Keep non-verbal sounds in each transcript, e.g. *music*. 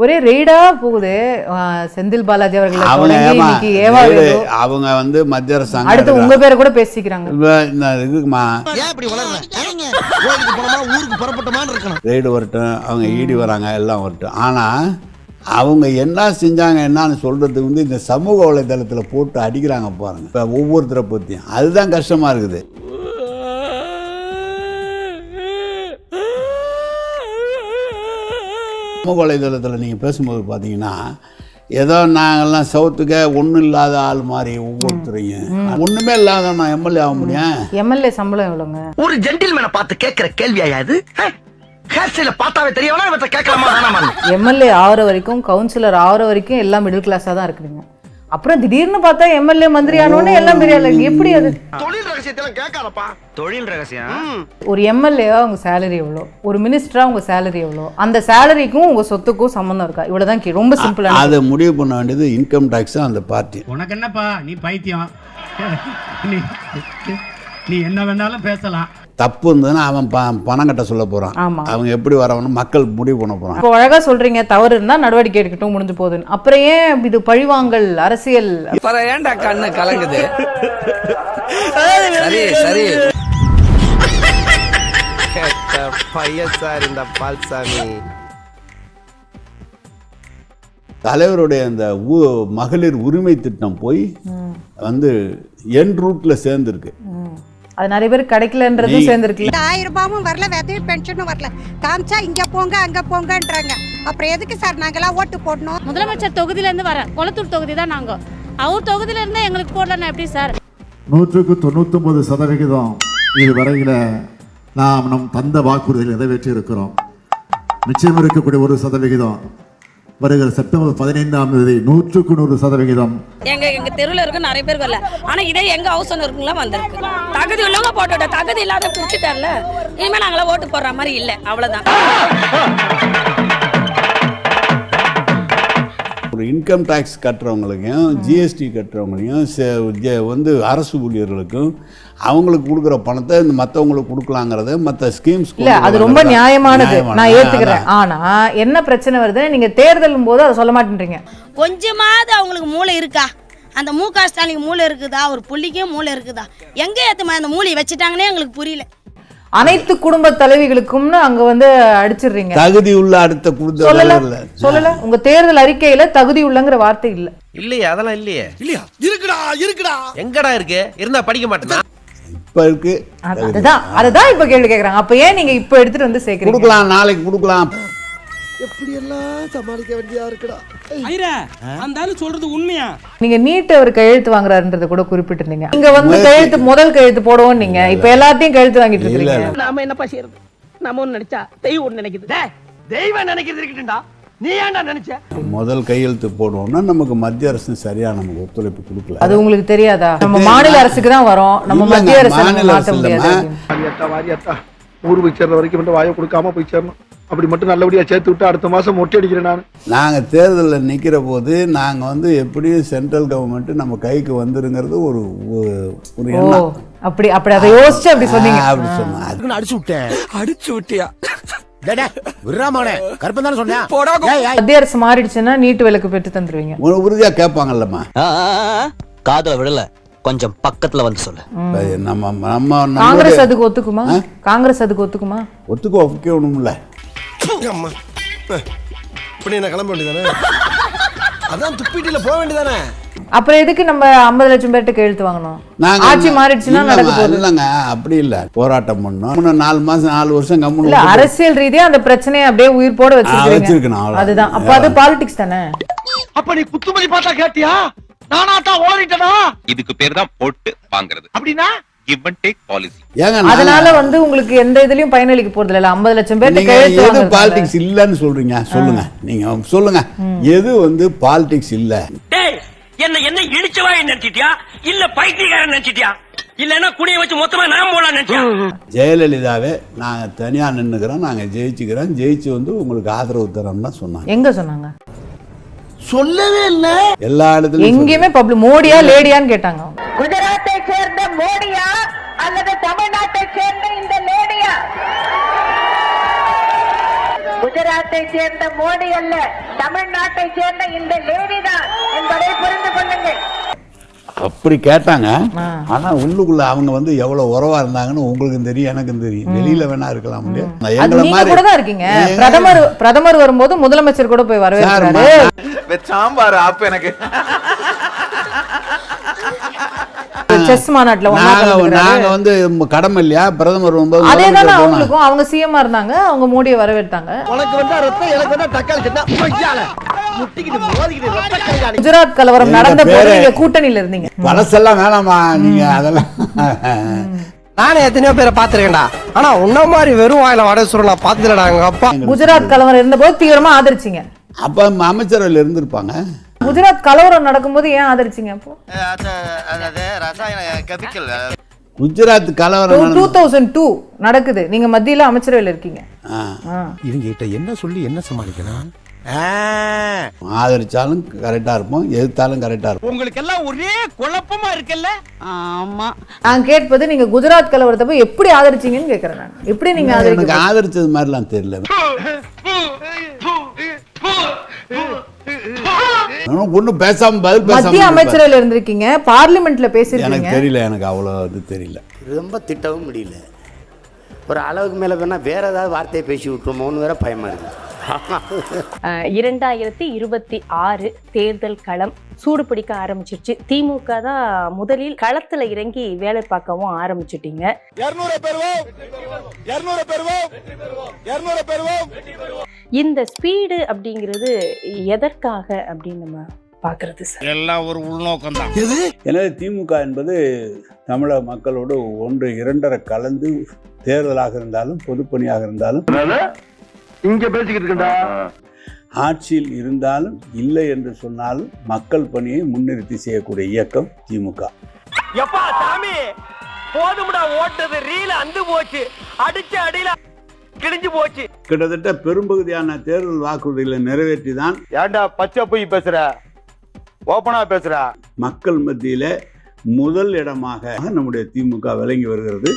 ஒரே ரெய்டா போகுது. செந்தில் பாலாஜி அவர்களை அவங்க வந்து மத்திய அரசாங்கம் அடுத்து உங்க. பேரை கூட பேசிக்கிறாங்க. இதுக்குமா? ரெய்டு வரட்டும் அவங்க ஈடி வராங்க எல்லாம் வரட்டும். ஆனால் அவங்க என்ன செஞ்சாங்க என்னன்னு சொல்கிறதுக்கு வந்து இந்த சமூக வலைதளத்தில் போட்டு அடிக்கிறாங்க பாருங்க. இப்போ ஒவ்வொருத்தரை பற்றியும் அதுதான் கஷ்டமாக இருக்குது. சமூக வலைதளத்தில் நீங்கள் பேசும்போது பார்த்தீங்கன்னா ஏதோ நாங்கள்லாம் சவுத்துக்க ஒன்றும் இல்லாத ஆள் மாதிரி ஒவ்வொருத்தரையும். ஒன்றுமே இல்லாத நான் எம்எல்ஏ ஆக முடியும் எம்எல்ஏ சம்பளம் எவ்வளோங்க? ஒரு ஜென்டில்மேனை பார்த்து கேட்கிற கேள்வியா இது? எம்எல்ஏ ஆகிற வரைக்கும் கவுன்சிலர் ஆகிற வரைக்கும் எல்லாம் மிடில் கிளாஸாக தான் இருக்குதுங்க. அப்புறம் திடீர்னு பார்த்தா எம்எல்ஏ மந்திரி ஆனோடனே எல்லாம் பெரிய ஆளு. எப்படி அது? தொழில் ரகசியத்தெல்லாம் கேட்காதப்பா. தொழில் ரகசியம்? ஒரு எம்எல்ஏவா உங்க சேலரி எவ்வளோ? ஒரு மினிஸ்டரா உங்க சேலரி எவ்வளோ? அந்த சேலரிக்கும் உங்க சொத்துக்கும் சம்மந்தம் இருக்கா? இவ்வளவுதான் கே- ரொம்ப சிம்பிளான அதை முடிவு பண்ண வேண்டியது இன்கம் டேக்ஸ் அந்த பார்ட்டி உனக்கு என்னப்பா? நீ பைத்தியம். நீ நீ என்ன வேணாலும் பேசலாம். தப்பு இருந்ததுன்னா அவன் ப பணம் கட்ட சொல்ல போகிறான் ஆமா. அவங்க எப்படி வரவன்னு மக்கள் முடிவு பண்ண போகிறான் இப்போ அழகா சொல்றீங்க தவறு இருந்தா நடவடிக்கை எடுக்கட்டும் முடிஞ்சு போகுதுன்னு. அப்புறம் ஏன் இது பழிவாங்கல் அரசியல்? ஏன்டா கண்ணு கலங்குது? சரி சரி. பையன் சார் இந்த பால்சாமி. தலைவருடைய அந்த மகளிர் உரிமை திட்டம் போய் வந்து என் ரூட்ல சேர்ந்துருக்கு. அது நிறைய பேர் கிடைக்கலன்றதும் சேர்ந்துருக்குல்ல ஆயிரம் ரூபாயும் வரல விதவி பென்ஷனும் வரல. காமிச்சா இங்க போங்க அங்க போங்கன்றாங்க. அப்புறம் எதுக்கு சார் நாங்கெல்லாம் ஓட்டு போடணும்? முதலமைச்சர் தொகுதியில இருந்து வரேன் கொளத்தூர் தொகுதி தான் நாங்க. அவர் தொகுதியில இருந்தா எங்களுக்கு போடலன்னா எப்படி சார் நூற்றுக்கு தொண்ணூத்தொன்பது சதவிகிதம் இது வரையில நாம் நம் தந்த வாக்குறுதிகளை நிறைவேற்றி இருக்கிறோம் நிச்சயம் இருக்கக்கூடிய ஒரு சதவிகிதம். வருகிற செப்டம்பர் பதினைந்தாம் தேதி நூற்றுக்கு நூறு சதவிகிதம். எங்க எங்க தெருவில் இருக்க நிறைய பேர் வரல. ஆனா இதே எங்க ஹவுஸ் ஓனருக்குலாம் வந்திருக்கு. தகுதி உள்ளவங்க போட்டுட்டேன் தகுதி இல்லாத பிரிச்சுட்டார்ல இனிமே நாங்களாம் ஓட்டு போடுற மாதிரி இல்ல. அவ்வளவுதான். ஒரு இன்கம் டேக்ஸ் கட்டுறவங்களுக்கும் ஜிஎஸ்டி கட்டுறவங்களையும் வந்து அரசு ஊழியர்களுக்கும் அவங்களுக்கு கொடுக்குற பணத்தை இந்த மற்றவங்களுக்கு கொடுக்கலாங்கிறத மற்ற ஸ்கீம்ஸ் இல்ல அது ரொம்ப நியாயமானது. நான் ஏத்துக்கிறேன். ஆனா என்ன பிரச்சனை வருது நீங்க தேர்தலும் போது அதை சொல்ல மாட்டேன்றீங்க. கொஞ்சமாவது அவங்களுக்கு மூளை இருக்கா? அந்த மு க ஸ்டாலின் மூளை இருக்குதா? ஒரு புள்ளிக்கே மூளை இருக்குதா? எங்க ஏத்துமா அந்த மூளையை வச்சுட்டாங்கன்னே எங்களுக்கு புரியல. அனைத்து குடும்ப தலைவிகளுக்கும்னு அங்க வந்து அடிச்சிடுறீங்க. தகுதி உள்ள அடுத்த கொடுத்த சொல்லல சொல்லல. உங்க தேர்தல் அறிக்கையில தகுதி உள்ளங்கிற வார்த்தை இல்ல. இல்லையே அதெல்லாம் இல்லையே. இல்லையா? இருக்குடா இருக்குடா. எங்கடா இருக்கு? இருந்தா படிக்க மாட்டேனா இப்போ இருக்கு. அது- அதுதான். அதுதான் இப்ப கேள்வி கேக்குறாங்க. அப்ப ஏன் நீங்க இப்ப எடுத்துட்டு வந்து சேர்க்கறீங்க? கொடுக்கலாம் நாளைக்கு கொடுக்கலாம். எப்படி எல்லாம் சமாளிக்க வேண்டியதா இருக்குடா. அந்த ஆளு சொல்றது உண்மையா? நீங்க நீட் அவர் கையெழுத்து வாங்குறாருன்றத கூட குறிப்பிட்டிருந்தீங்க. இங்க வந்து கையெழுத்து முதல் கையெழுத்து போடுவோம் நீங்க இப்ப எல்லாத்தையும் கையெழுத்து வாங்கிட்டு இருக்கீங்க நாம என்னப்பா செய்யறது நம்ம ஒண்ணு நினைச்சா தெய்வம் ஒண்ணு நினைக்குது. தெய்வம் நினைக்கிறது இருக்கட்டும்டா. நீ ஏன்டா நினைச்ச? முதல் கையெழுத்து போடுவோம்னா நமக்கு மத்திய அரசு சரியா நமக்கு ஒத்துழைப்பு கொடுக்கல. அது உங்களுக்கு தெரியாதா? நம்ம மாநில அரசுக்கு தான் வரோம். நம்ம மத்திய அரசு அரசு முடியாது. வாரியாத்தா வாரியாத்தா ஊர் போய் சேர்ற வரைக்கும் மட்டும் வாயை கொடுக்காம போய் சேரணும். அப்படி மட்டும் நல்லபடியா சேர்த்து விட்டு அடுத்த மாசம் மொட்டை அடிக்கிறேன் நான். நாங்கள் தேர்தலில் நிற்கிற போது நாங்கள் வந்து எப்படியும் சென்ட்ரல் கவர்மெண்ட் நம்ம கைக்கு வந்துருங்கிறது ஒரு ஒரு- எண்ணம். அப்படி அப்படி அதை யோசிச்சு அப்படி சொன்னீங்க. அப்படி சொன்னேன் அது அடிச்சு விட்டேன். அடிச்சு விட்டியா? மத்திய அரசு மாறிடுச்சுன்னா நீட்டு விலக்கு பெற்று தந்துருவீங்க. ஒரு உறுதியாக கேட்பாங்கல்லம்மா. காதுல விடல. கொஞ்சம் பக்கத்துல வந்து சொல்லு. நம்ம நம்ம காங்கிரஸ் அதுக்கு ஒத்துக்குமா? காங்கிரஸ் அதுக்கு ஒத்துக்குமா? ஒத்துக்க ஒப்பிக்கணும்ல அம்மா. இப்படி என்ன கிளம்ப வேண்டியதானே? அதான் துப்பிட்டில போக வேண்டியதானே? அப்புறம் எதுக்கு நம்ம ஐம்பது லட்சம் பேர்கிட்ட கையெழுத்து வாங்கணும்? நாங்க ஆட்சி மாறிடுச்சுன்னா இல்லைம்மா, நடக்க போகுது. இல்லைங்க அப்படி இல்லை. போராட்டம் பண்ணோம் இன்னும் நாலு மாசம் நாலு வருஷம் கம்முன்னு அரசியல் ரீதியா அந்த பிரச்சனையை அப்படியே உயிர் போட வச்சிருக்கீங்க. அதுதான். அப்ப அது பாலிடிக்ஸ் தானே? அப்ப நீ குத்துமதி பார்த்தா கேட்டியா? நானா தான் ஓடிட்டனா? இதுக்கு பேர் தான் போட்டு வாங்குறது. அப்படின்னா? கிவ் அண்ட் டேக் பாலிசி அதனால வந்து உங்களுக்கு எந்த இதுலயும் பயனளிக்க போறது இல்ல ஐம்பது லட்சம் கையெழுத்து எது. பாலிடிக்ஸ் இல்லைன்னு சொல்றீங்க? சொல்லுங்க. நீங்க சொல்லுங்க. எது வந்து பாலிடிக்ஸ் இல்ல? டேய் என்ன என்ன இடிச்சவா நினைச்சிட்டியா? இல்ல பைத்தியக்காரன் நினைச்சிட்டியா? இல்லன்னா குடிய வச்சு மொத்தமா நான் போலாம் நினைச்சியா? ஜெயலலிதாவே நாங்க தனியா நின்னுக்கிறோம் நாங்க ஜெயிச்சுக்கிறோம். ஜெயிச்சு வந்து உங்களுக்கு ஆதரவு தரோம்னு சொன்னாங்க. எங்க சொன்னாங்க? சொல்லவே இல்ல. எல்லா இடத்துலயும் எங்கேயுமே பப்ளிக் மோடியா லேடியான்னு கேட்டாங்க. குஜராத்தை சேர்ந்த மோடியா அல்லது தமிழ்நாட்டை சேர்ந்த இந்த லேடியா? குஜராத் குஜராத்தை சேர்ந்த மோடி அல்ல தமிழ்நாட்டை சேர்ந்த இந்த லேடி தான் என்பதை புரிந்து கொள்ளுங்கள். அப்படி கேட்டாங்க. ஆனா உள்ளுக்குள்ள அவங்க வந்து எவ்வளவு உறவா இருந்தாங்கன்னு உங்களுக்கும் தெரியும் எனக்கும் தெரியும். வெளியில வேணா இருக்கலாம் எங்களை நீங்க மாதிரி கூட தான் இருக்கீங்க? பிரதமர் பிரதமர் வரும்போது முதலமைச்சர் கூட போய் வரவேற்கிறாரு. சார், சாம்பார் அப்ப எனக்கு. செஸ் மாநாட்டுல நாங்க வந்து கடமை இல்லையா? பிரதமர் வரும்போது அதே தானே. அவங்களுக்கும் அவங்க சிஎம்மா இருந்தாங்க அவங்க மோடியை வரவேற்றாங்க. உனக்கு வந்தா ரத்தம் எனக்கு வந்தா தக்காளி குஜராத் கலவரம் நடந்த போது பேரு- நீங்க கூட்டணியில இருந்தீங்க. பழசெல்லாம் வேணாமா நீங்க அதெல்லாம்? நானே எத்தனையோ பேரை பாத்துருக்கேன்டா ஆனா உன்ன மாதிரி வெறும் வாயில வடை சுருள் நான் பாத்துலடா எங்க அப்பா. குஜராத் கலவரம் இருந்தபோது தீவிரமா ஆதரிச்சீங்க. அப்ப அமைச்சரவையில் இருந்திருப்பாங்க. குஜராத் கலவரம் நடக்கும்போது ஏன் ஆதரிச்சீங்க அப்போ? குஜராத் கலவரம் டூ தௌசண்ட் டூ நடக்குது. நீங்க மத்தியில அமைச்சரவையில் இருக்கீங்க. இவங்க கிட்ட என்ன சொல்லி என்ன சமாளிக்கணும் ஆதரிச்சாலும் கரெக்டா இருப்போம் எதிர்த்தாலும் கரெக்டா இருப்போம். உங்களுக்கு எல்லாம் ஒரே குழப்பமா இருக்குல்ல? ஆமா. நான் கேட்பது நீங்க குஜராத் கலவரத்தை போய் எப்படி ஆதரிச்சீங்கன்னு கேக்குறேன் நான். எப்படி நீங்க ஆதரிச்சது மாதிரிலாம் தெரியல. ஒன்றும் பேசாம பதில் பேசாம. அமைச்சரவையில் இருந்திருக்கீங்க பார்லிமெண்ட்ல எனக்கு பேசிருக்கீங்க தெரியல எனக்கு அவ்வளோ இது தெரியல. ரொம்ப திட்டவும் முடியல. ஒரு அளவுக்கு மேலே வேணால் வேற ஏதாவது வார்த்தையை பேசி விட்டுருமோன்னு வேற பயமா இருக்கு. இரண்டாயிரத்தி இருபத்தி ஆறு தேர்தல் களம் சூடு பிடிக்க ஆரம்பிச்சிருச்சு. திமுக தான் முதலில் களத்துல இறங்கி வேலை பார்க்கவும் ஆரம்பிச்சிட்டீங்க. இந்த ஸ்பீடு அப்படிங்கிறது எதற்காக அப்படின்னு நம்ம பாக்குறது சார்? எல்லாம் ஒரு உள்நோக்கம் தான். எனவே திமுக என்பது தமிழக மக்களோடு ஒன்று இரண்டரை கலந்து தேர்தலாக இருந்தாலும் பொதுப்பணியாக இருந்தாலும் இங்க பேசிக்கிட்டு இருக்கா ஆட்சியில் இருந்தாலும் இல்லை என்று சொன்னாலும் மக்கள் பணியை முன்னிறுத்தி செய்யக்கூடிய இயக்கம் திமுக. எப்பா சாமி? போதும்டா ஓட்டது ரீல அந்து போச்சு. அடிச்ச அடியில கிழிஞ்சு போச்சு. கிட்டத்தட்ட பெரும்பகுதியான தேர்தல் வாக்குறுதிகளை நிறைவேற்றி தான் ஏன்டா பச்சை போய் பேசுற? ஓப்பனா பேசுற? மக்கள் மத்தியில முதல் இடமாக நம்முடைய திமுக விளங்கி வருகிறது.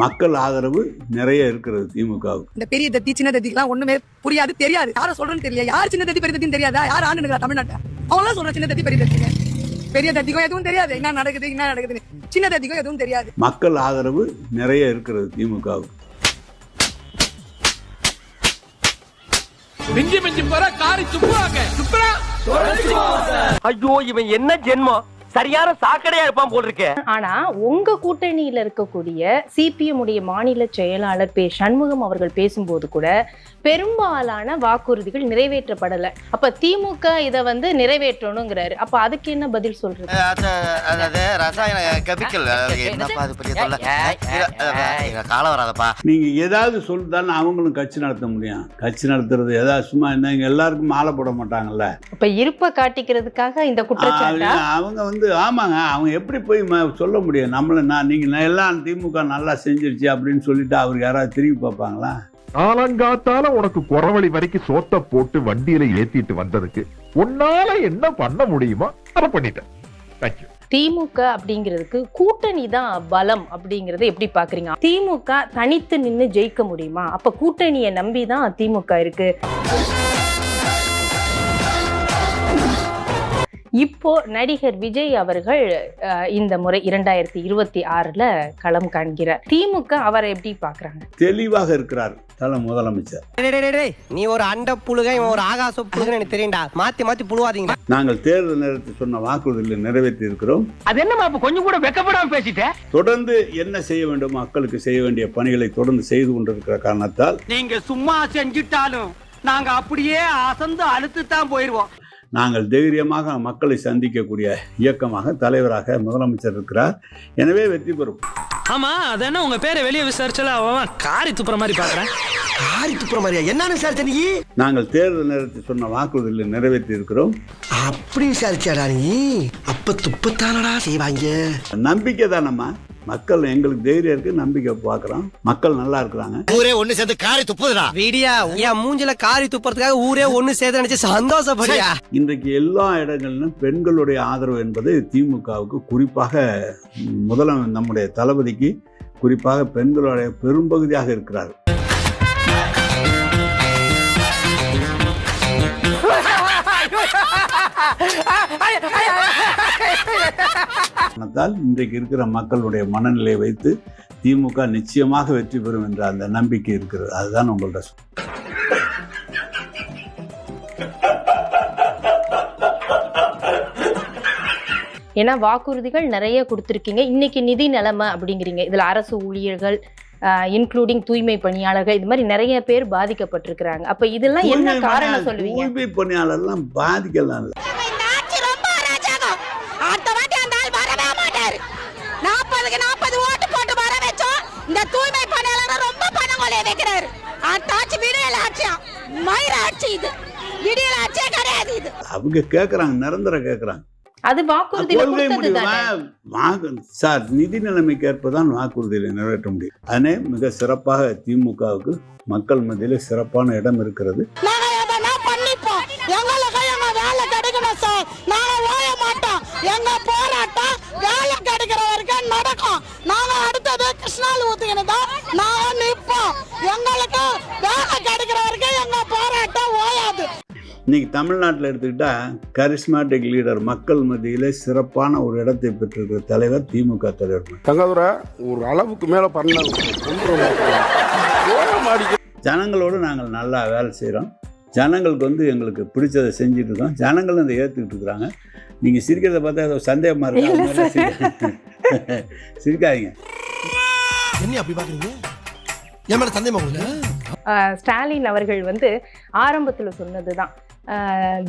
மக்கள் ஆதரவு நிறைய இருக்கிறது திமுகவுக்கு. இந்த பெரிய தத்தி சின்ன தத்திக்கெல்லாம் ஒண்ணுமே புரியாது தெரியாது. யார சொல்றேன்னு தெரியல. யார் சின்ன தத்தி பெரிய தத்தின்னு தெரியாதா? யார் ஆண்டு தமிழ்நாட்டை அவங்களாம் சொல்ற சின்ன தத்தி பெரிய தத்திங்க பெரிய தத்திக்கும் எதுவும் தெரியாது. என்ன நடக்குது என்ன நடக்குதுன்னு. சின்ன தத்திக்கும் எதுவும் தெரியாது. மக்கள் ஆதரவு நிறைய இருக்கிறது திமுகவுக்கு. மிஞ்சி மிஞ்சி போற காரி துப்புறாங்க துப்புறா. ஐயோ இவன் என்ன ஜென்மம்? சரியான சாக்கடையா இருப்பான் போல் இருக்கே ஆனா உங்க கூட்டணியில இருக்கக்கூடிய சிபிஎம் உடைய மாநில செயலாளர் பே சண்முகம் அவர்கள் பேசும்போது கூட பெரும்பாலான வாக்குறுதிகள் நிறைவேற்றப்படல. அப்ப திமுக இத வந்து நிறைவேற்றணுங்கிறாரு. அப்ப அதுக்கு என்ன பதில் சொல்றது? அதாவது ரசாயன கெமிக்கல். என்னப்பா அது பெரிய தொல்லை? காலம் வராதப்பா. நீங்க ஏதாவது சொல்லிதானே அவங்களும் கட்சி நடத்த முடியும். கட்சி நடத்துறது ஏதாவது சும்மா என்ன இங்க எல்லாருக்கும் மாலை போட மாட்டாங்கல்ல. அப்ப இருப்ப காட்டிக்கிறதுக்காக இந்த குற்றச்சாட்டா? அவங்க வந்து ஆமாங்க அவங்க எப்படி போய் சொல்ல முடியும்? நம்மள நான் நீங்க நான் எல்லாம் திமுக நல்லா செஞ்சிருச்சு அப்படின்னு சொல்லிட்டு அவருக்கு யாராவது திரும்பி பார்ப்பாங்களா? காலங்காத்தால உனக்கு குறவழி வரைக்கும் சோத்த போட்டு வண்டியில ஏத்திட்டு வந்ததுக்கு உன்னால என்ன பண்ண முடியுமோ அதை பண்ணிட்டேன். தேங்க்யூ திமுக அப்படிங்கிறதுக்கு கூட்டணி தான் பலம் அப்படிங்கறத எப்படி பாக்குறீங்க திமுக தனித்து நின்னு ஜெயிக்க முடியுமா? அப்ப கூட்டணியை நம்பி தான் திமுக இருக்கு. இப்போ நடிகர் விஜய் அவர்கள் இந்த முறை இரண்டாயிரத்தி இருபத்தி ஆறுல களம் காண்கிறார். திமுக அவரை எப்படி பாக்குறாங்க தெளிவாக இருக்கிறார் தல முதலமைச்சர். நீ ஒரு அண்ட புழுக இவன் ஒரு ஆகாச புழுகன்னு எனக்கு தெரியும்டா. மாத்தி மாத்தி புழுவாதீங்க. நாங்கள் தேர்தல் நேரத்தில் சொன்ன வாக்குறுதிகளை நிறைவேற்றி இருக்கிறோம் அது என்னமா அப்ப கொஞ்சம் கூட வெக்கப்படாம பேசிட்ட? தொடர்ந்து என்ன செய்ய வேண்டும் மக்களுக்கு செய்ய வேண்டிய பணிகளை தொடர்ந்து செய்து கொண்டிருக்கிற காரணத்தால் நீங்க சும்மா செஞ்சுட்டாலும் நாங்க அப்படியே அசந்து அழுத்து தான் போயிருவோம். நாங்கள் தைரியமாக மக்களை சந்திக்கக்கூடிய இயக்கமாக தலைவராக முதலமைச்சர் இருக்கிறார். எனவே வெற்றி பெறும். ஆமா அது என்ன? உங்க பேரை வெளியே விசாரிச்சால அவன் காரி துப்புற மாதிரி பாக்குறேன் காரி துப்புற மாதிரியா? என்ன விசாரிச்ச நீ? நாங்கள் தேர்தல் நேரத்தில் சொன்ன வாக்குறுதிகளை நிறைவேற்றி இருக்கிறோம். அப்படி விசாரிச்சாடா நீ? அப்ப துப்பத்தானடா செய்வாங்க. நம்பிக்கை தானம்மா. மக்கள் எங்களுக்கு தைரியம் இருக்கு நம்பிக்கை பார்க்குறோம். மக்கள் நல்லா இருக்கிறாங்க. ஊரே ஒண்ணு சேர்ந்து காரி துப்புதுடா. வீடியா என் மூஞ்சில காரி துப்புறதுக்காக ஊரே ஒண்ணு சேர்த்து நினைச்சு சந்தோஷப்படியா? இன்றைக்கு எல்லா இடங்களிலும் பெண்களுடைய ஆதரவு என்பது திமுகவுக்கு குறிப்பாக முதல நம்முடைய தளபதிக்கு குறிப்பாக பெண்களுடைய பெரும்பகுதியாக இருக்கிறார் *laughs* காரணத்தால் இன்றைக்கு இருக்கிற மக்களுடைய மனநிலையை வைத்து திமுக நிச்சயமாக வெற்றி பெறும் என்ற அந்த நம்பிக்கை இருக்கிறது. அதுதான் உங்கள்ட்ட சொல்றேன். ஏன்னா வாக்குறுதிகள் நிறைய கொடுத்துருக்கீங்க. இன்னைக்கு நிதி நிலைமை அப்படிங்கிறீங்க. இதுல அரசு ஊழியர்கள் இன்க்ளூடிங் தூய்மை பணியாளர்கள் இது மாதிரி நிறைய பேர் பாதிக்கப்பட்டிருக்கிறாங்க. அப்ப இதெல்லாம் என்ன காரணம் சொல்லுவீங்க? தூய்மை பணியாளர்லாம் பாதிக்கலாம் இல்லை. அந்த ஆட்சி விடியல் ஆட்சியா மயிர ஆட்சி இது. விடியல் ஆட்சியே கிடையாது இது. அவங்க கேட்குறாங்க நிரந்தரம் கேட்குறாங்க அது வாக்குறுதியில கொள்கை கொடுத்தது முடிவு? தானே? வாக்கு சார் நிதி நிலைமைக்கு ஏற்பதான் வாக்குறுதிகளை நிறைவேற்ற முடியும். அதனே மிக சிறப்பாக திமுகவுக்கு மக்கள் மத்தியிலே சிறப்பான இடம் இருக்கிறது. நாங்க எதனா பண்ணிப்போம் எங்களுக்கு எங்க வேலை கிடைக்கணும் சார் நாங்க ஓய மாட்டோம் எங்க போராட்டம் வேலை கிடைக்கிற வரைக்கும் நடக்கும் நாங்க அடுத்தது கிருஷ்ணாலு ஊத்துக்கிட்டு தான் நாங்க நிப்போம் எங்களுக்கு வேலை கிடைக்கிற வரைக்கும் எங்க போராட்டம் ஓயாது. இன்னைக்கு தமிழ்நாட்டில் எடுத்துக்கிட்டா கரிஸ்மாட்டிக் லீடர் மக்கள் மத்தியிலே சிறப்பான ஒரு இடத்தை பெற்றிருக்கிற தலைவர் திமுக தலைவர். தங்கதுரை ஒரு அளவுக்கு மேல பண்ணாங்க ஜனங்களோடு நாங்கள் நல்லா வேலை செய்கிறோம் ஜனங்களுக்கு வந்து எங்களுக்கு பிடிச்சதை செஞ்சுட்டு இருக்கோம். ஜனங்களும் அதை ஏற்றுக்கிட்டு இருக்கிறாங்க. நீங்கள் சிரிக்கிறத பார்த்தா ஏதோ சந்தேகமாக இருக்கு. சிரிக்காதீங்க. என்ன அப்படி பாக்குறீங்க? என் மேல சந்தேகமா உங்களுக்கு ஸ்டாலின் அவர்கள் வந்து ஆரம்பத்துல சொன்னதுதான்.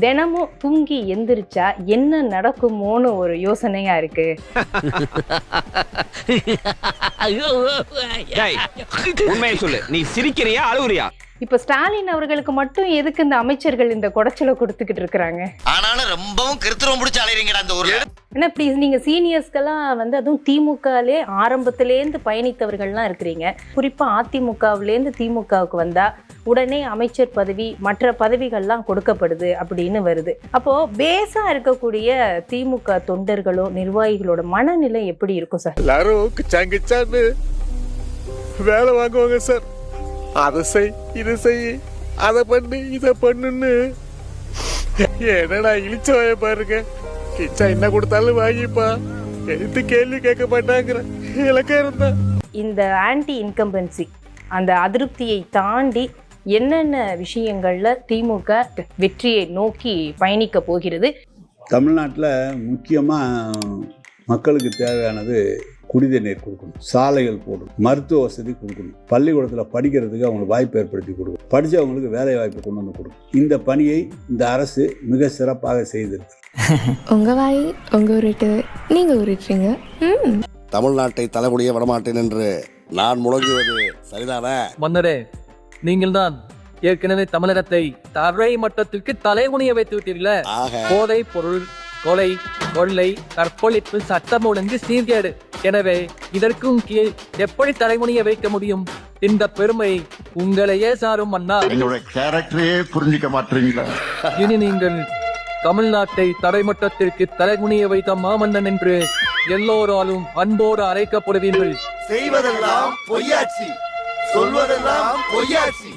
தினமும் தூங்கி எந்திரிச்சா என்ன நடக்குமோன்னு ஒரு யோசனையா இருக்கு. உண்மையை சொல்லு. நீ சிரிக்கிறியா அழுவுறியா இப்ப ஸ்டாலின் அவர்களுக்கு மட்டும் எதுக்கு இந்த அமைச்சர்கள் இந்த குடைச்சலை கொடுத்துக்கிட்டு இருக்கிறாங்க? ஆனாலும் ரொம்பவும் கிருத்துரம் பிடிச்சி அலையறீங்கடா அந்த ஊர்ல. ஏன்னா ப்ளீஸ் நீங்கள் சீனியர்ஸ்க்கெல்லாம் வந்து அதுவும் திமுகலே ஆரம்பத்துலேருந்து பயணித்தவர்கள்லாம் இருக்கிறீங்க. குறிப்பா அதிமுகவிலேருந்து திமுகவுக்கு வந்தால் உடனே அமைச்சர் பதவி மற்ற பதவிகள்லாம் கொடுக்கப்படுது அப்படின்னு வருது. அப்போ பேஸா இருக்கக்கூடிய திமுக தொண்டர்களோ நிர்வாகிகளோட மனநிலை எப்படி இருக்கும் சார் எல்லாரும் வேலை வாங்குவாங்க சார் அதை செய் இது செய் அதை பண்ணு இதை பண்ணுன்னு. என்னடா இழிச்சவாய பாருங்க. கிச்சா என்ன கொடுத்தாலும் வாங்கிப்பா. எடுத்து கேள்வி கேட்க மாட்டாங்கிற. இலக்கம் இருந்தா. இந்த ஆன்டி இன்கம்பன்சி அந்த அதிருப்தியை தாண்டி என்னென்ன விஷயங்கள்ல திமுக வெற்றியை நோக்கி பயணிக்க போகிறது? தமிழ்நாட்டில் முக்கியமாக மக்களுக்கு தேவையானது குடித நீர் கொடுக்கணும். சாலைகள் போடணும். மருத்துவ வசதி கொடுக்கணும். பள்ளிக்கூடத்தில் படிக்கிறதுக்கு அவங்களுக்கு வாய்ப்பு ஏற்படுத்தி கொடுக்கணும். படித்தவங்களுக்கு வேலை வாய்ப்பு கொண்டு வந்து கொடுக்கணும். இந்த பணியை இந்த அரசு மிக சிறப்பாக செய்திருக்கு. உங்க வாய் உங்க உருட்டு நீங்க உருட்டுறீங்க. ம். தமிழ்நாட்டை தலைமுடிய விடமாட்டேன் என்று நான் முழங்குவது சரிதானே? மன்னரே நீங்கள்தான் ஏற்கனவே தமிழகத்தை தரை மட்டத்திற்கு தலைகுனிய வைத்து விட்டீர்களே. ஆக போதை பொருள் கொலை கொள்ளை கற்பழிப்பு சட்டம் ஒழுங்கு சீர்கேடு. எனவே இதற்கும் கீழ் எப்படி தலைமுனிய வைக்க முடியும்? இந்த பெருமை உங்களையே சாரும் அண்ணா. எங்களுடைய கேரக்டரே புரிஞ்சுக்க மாட்டீங்களா? இனி நீங்கள் தமிழ்நாட்டை தரைமட்டத்திற்கு தலைகுனிய வைத்த மாமன்னன் என்று எல்லோராலும் அன்போடு அழைக்கப்படுவீர்கள். செய்வதெல்லாம் பொய்யாச்சி. சொல்வதெல்லாம் பொய்யாச்சி.